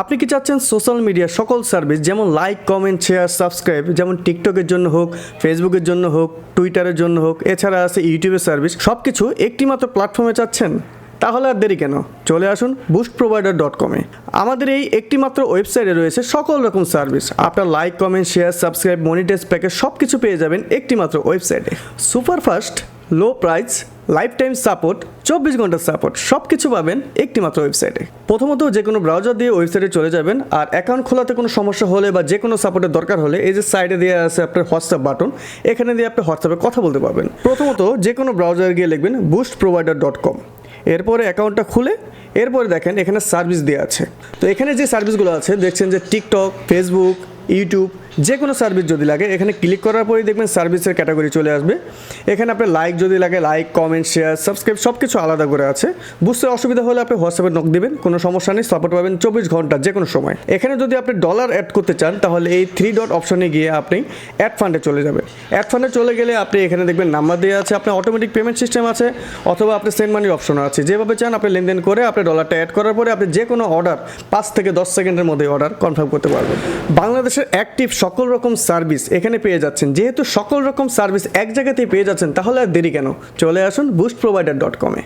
আপনি কি চাচ্ছেন সোশ্যাল মিডিয়ার সকল সার্ভিস যেমন লাইক কমেন্ট শেয়ার সাবস্ক্রাইব যেমন টিকটকের জন্য হোক ফেসবুকের জন্য হোক টুইটারের জন্য হোক, এছাড়া আছে ইউটিউবের সার্ভিস সব কিছু একটি মাত্র প্ল্যাটফর্মে চাচ্ছেন? তাহলে আর দেরি কেন? চলে আসুন বুস্ট প্রোভাইডার ডট কমে আমাদের এই একটি মাত্র ওয়েবসাইটে রয়েছে সকল রকম সার্ভিস আপনার like comment share subscribe monetise package সব কিছু পেয়ে যাবেন একটি মাত্র ওয়েবসাইটে superfast low price lifetime support চব্বিশ ঘণ্টার সাপোর্ট সব কিছু পাবেন একটি মাত্র ওয়েবসাইটে প্রথমত যে কোনো ব্রাউজার দিয়ে ওয়েবসাইটে চলে যাবেন, আর অ্যাকাউন্ট খোলাতে কোনো সমস্যা হলে বা যে কোনো সাপোর্টের দরকার হলে এই যে সাইডে দেওয়া আছে আপনার হোয়াটসঅ্যাপ বাটন এখানে দিয়ে আপনি হোয়াটসঅ্যাপে কথা বলতে পারবেন। প্রথমত যে কোনো ব্রাউজারে গিয়ে লিখবেন বুস্ট প্রোভাইডার ডট কম এরপরে অ্যাকাউন্টটা খুলে, এরপরে দেখেন এখানে সার্ভিস দেওয়া আছে। তো এখানে যে সার্ভিসগুলো আছে, দেখছেন যে টিকটক ফেসবুক ইউটিউব যে কোনো সার্ভিস যদি লাগে, এখানে ক্লিক করার পরেই দেখবেন সার্ভিসের ক্যাটাগরি চলে আসবে। এখানে আপনার লাইক যদি লাগে লাইক কমেন্ট শেয়ার সাবস্ক্রাইব সব কিছু আলাদা করে আছে। বুঝতে অসুবিধা হলে আপনি হোয়াটসঅ্যাপে নক দিবেন, কোনো সমস্যা নেই সাপোর্ট পাবেন চব্বিশ ঘণ্টা যে কোনো সময়। এখানে যদি আপনি ডলার অ্যাড করতে চান, তাহলে এই থ্রি ডট অপশনে গিয়ে আপনি অ্যাড ফান্ডে চলে যাবেন অ্যাড ফান্ডে চলে গেলে আপনি এখানে দেখবেন নাম্বার দেওয়া আছে, আপনার অটোমেটিক পেমেন্ট সিস্টেম আছে, অথবা আপনি সেন্ড মানির অপশন আছে। যেভাবে চান আপনি লেনদেন করে আপনি ডলারটা অ্যাড করার পরে আপনি যে কোনো অর্ডার পাঁচ থেকে দশ সেকেন্ডের মধ্যে অর্ডার কনফার্ম করতে পারবেন। বাংলাদেশের অ্যাক্টিভ সকল রকম সার্ভিস এখানে পেয়ে যাচ্ছেন। যেহেতু সকল রকম সার্ভিস এক জায়গাতেই পেয়ে যাচ্ছেন, তাহলে আর দেরি কেন? চলে আসুন বুস্ট প্রোভাইডার ডট কমে